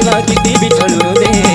कृष्णा किती विठ्ठल दे जीव घेना देव